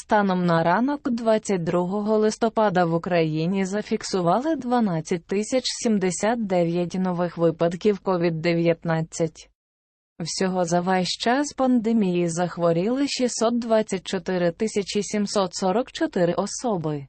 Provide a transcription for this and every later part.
Станом на ранок 22 листопада в Україні зафіксували 12 тисяч 79 нових випадків COVID-19. Всього за весь час пандемії захворіли 624 тисячі 744 особи.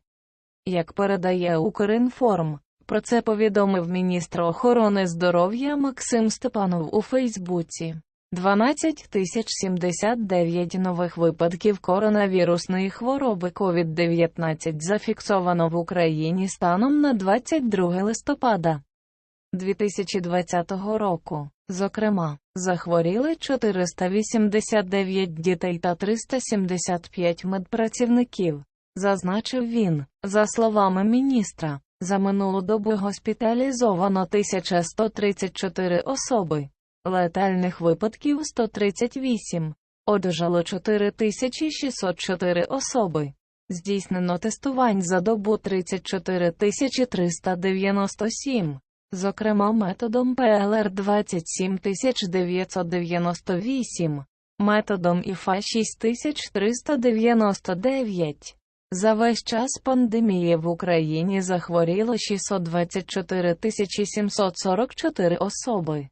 Як передає Укрінформ, про це повідомив міністр охорони здоров'я Максим Степанов у Фейсбуці. 12 тисяч 79 нових випадків коронавірусної хвороби COVID-19 зафіксовано в Україні станом на 22 листопада 2020 року. Зокрема, захворіли 489 дітей та 375 медпрацівників, зазначив він. За словами міністра, за минулу добу госпіталізовано 1134 особи, летальних випадків 138, одужало 4604 особи. Здійснено тестувань за добу 34 397, зокрема методом ПЛР 27 998, методом ІФА 6399. За весь час пандемії в Україні захворіло 624 744 особи.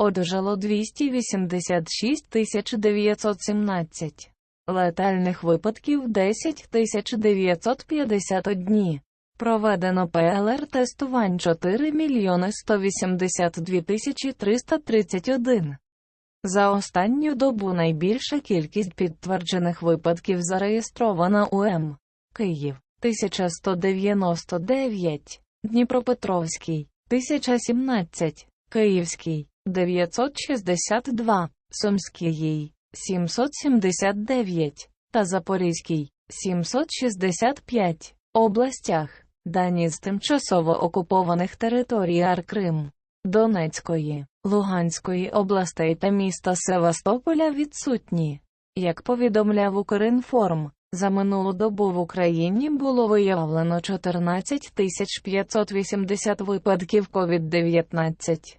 Одужало 286 917. Летальних випадків 10 951. Проведено ПЛР-тестувань 4 мільйони 182 тисячі 331. За останню добу найбільша кількість підтверджених випадків зареєстрована у М. Київ 1199, Дніпропетровський 1017, Київський 962, Сумський 779 та Запорізький 765 областях. Дані з тимчасово окупованих територій Аркрим, Донецької, Луганської областей та міста Севастополя відсутні. Як повідомляв Укрінформ, за минулу добу в Україні було виявлено 14 580 випадків COVID-19.